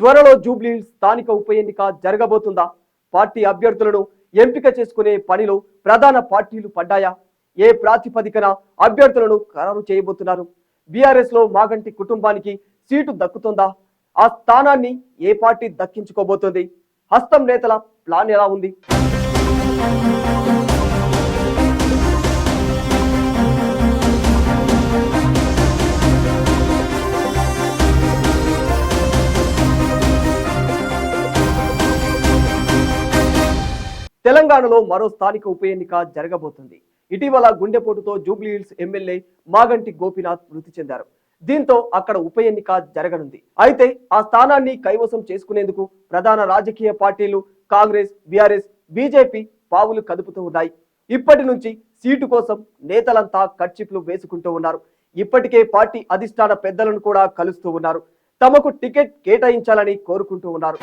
త్వరలో జూబ్లీ స్థానిక ఉప ఎన్నిక జరగబోతుందా? పార్టీ అభ్యర్థులను ఎంపిక చేసుకునే పనిలో ప్రధాన పార్టీలు పడ్డాయా? ఏ ప్రాతిపదికన అభ్యర్థులను ఖరారు చేయబోతున్నారు? బీఆర్ఎస్లో మాగంటి కుటుంబానికి సీటు దక్కుతుందా? ఆ స్థానాన్ని ఏ పార్టీ దక్కించుకోబోతుంది? హస్తం నేతల ప్లాన్ ఎలా ఉంది? తెలంగాణలో మరో స్థానిక ఉప ఎన్నిక జరగబోతుంది. ఇటీవల గుండెపోటుతో జూబ్లీహిల్స్ ఎమ్మెల్యే మాగంటి గోపీనాథ్ మృతి చెందారు. దీంతో అక్కడ ఉప ఎన్నిక జరగనుంది. అయితే ఆ స్థానాన్ని కైవసం చేసుకునేందుకు ప్రధాన రాజకీయ పార్టీలు కాంగ్రెస్ బీఆర్ఎస్ బీజేపీ పావులు కదుపుతూ ఉన్నాయి. ఇప్పటి నుంచి సీటు కోసం నేతలంతా కర్చిప్లు వేసుకుంటూ ఉన్నారు. ఇప్పటికే పార్టీ అధిష్టాన పెద్దలను కూడా కలుస్తూ ఉన్నారు. తమకు టికెట్ కేటాయించాలని కోరుకుంటూ ఉన్నారు.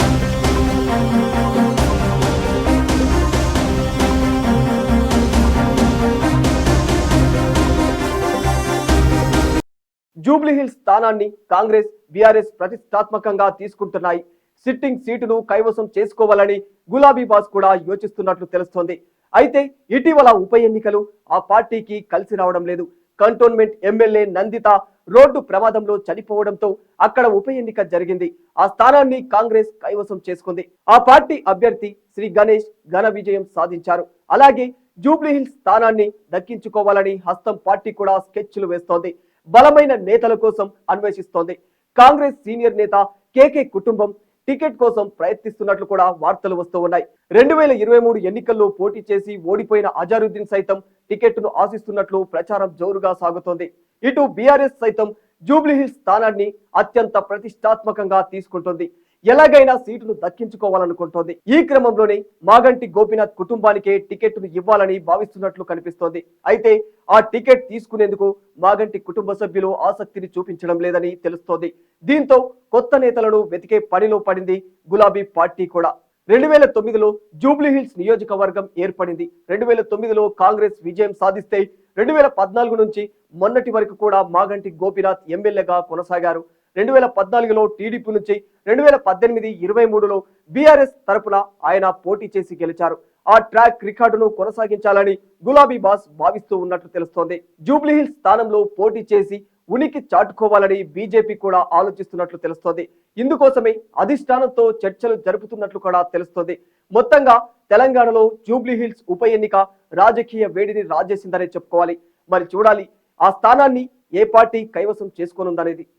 జూబ్లీహిల్స్ స్థానాన్ని కాంగ్రెస్ బీఆర్ఎస్ ప్రతిష్టాత్మకంగా తీసుకుంటున్నాయి. సిట్టింగ్ సీటును కైవసం చేసుకోవాలని గులాబీ బాస్ కూడా యోచిస్తున్నట్లు తెలుస్తోంది. అయితే ఇటీవల ఉప ఎన్నికలు ఆ పార్టీకి కలిసి రావడం లేదు. కంటోన్మెంట్ ఎమ్మెల్యే నందిత రోడ్డు ప్రమాదంలో చనిపోవడంతో అక్కడ ఉప ఎన్నిక జరిగింది. ఆ స్థానాన్ని కాంగ్రెస్ కైవసం చేసుకుంది. ఆ పార్టీ అభ్యర్థి శ్రీ గణేష్ ఘన విజయం సాధించారు. అలాగే జూబ్లీహిల్స్ స్థానాన్ని దక్కించుకోవాలని హస్తం పార్టీ కూడా స్కెచ్లు వేస్తోంది. బలమైన నేతల కోసం అన్వేషిస్తోంది. కాంగ్రెస్ సీనియర్ నేత కేకే కుటుంబం టికెట్ కోసం ప్రయత్నిస్తున్నట్లు కూడా వార్తలు వస్తూ ఉన్నాయి. రెండు వేల ఇరవై మూడు ఎన్నికల్లో పోటీ చేసి ఓడిపోయిన అజారుద్దీన్ సైతం టికెట్ను ఆశిస్తున్నట్లు ప్రచారం జోరుగా సాగుతోంది. ఇటు బీఆర్ఎస్ సైతం జూబ్లీహిల్స్ స్థానాన్ని అత్యంత ప్రతిష్టాత్మకంగా తీసుకుంటుంది. ఎలాగైనా సీటును దక్కించుకోవాలనుకుంటోంది. ఈ క్రమంలోనే మాగంటి గోపీనాథ్ కుటుంబానికే టికెట్ను ఇవ్వాలని భావిస్తున్నట్లు కనిపిస్తోంది. అయితే ఆ టికెట్ తీసుకునేందుకు మాగంటి కుటుంబ సభ్యులు ఆసక్తిని చూపించడం లేదని తెలుస్తోంది. దీంతో కొత్త నేతలను వెతికే పనిలో పడింది గులాబీ పార్టీ కూడా. రెండు వేల తొమ్మిదిలో జూబ్లీహిల్స్ నియోజకవర్గం ఏర్పడింది. రెండు వేల తొమ్మిదిలో కాంగ్రెస్ విజయం సాధిస్తే రెండు వేల పద్నాలుగు నుంచి మొన్నటి వరకు కూడా మాగంటి గోపీనాథ్ ఎమ్మెల్యేగా కొనసాగారు. రెండు వేల పద్నాలుగులో టీడీపీ నుంచి రెండు వేల పద్దెనిమిది ఇరవై మూడులో బీఆర్ఎస్ తరపున ఆయన పోటీ చేసి గెలిచారు. ఆ ట్రాక్ రికార్డును కొనసాగించాలని గులాబీ బాస్ భావిస్తూ ఉన్నట్లు తెలుస్తోంది. జూబ్లీహిల్స్ స్థానంలో పోటీ చేసి ఉనికి చాటుకోవాలని బీజేపీ కూడా ఆలోచిస్తున్నట్లు తెలుస్తోంది. ఇందుకోసమే అధిష్టానంతో చర్చలు జరుపుతున్నట్లు కూడా తెలుస్తోంది. మొత్తంగా తెలంగాణలో జూబ్లీహిల్స్ ఉప ఎన్నిక రాజకీయ వేడిని రాజేసిందనే చెప్పుకోవాలి. మరి చూడాలి ఆ స్థానాన్ని ఏ పార్టీ కైవసం చేసుకోనుందనేది.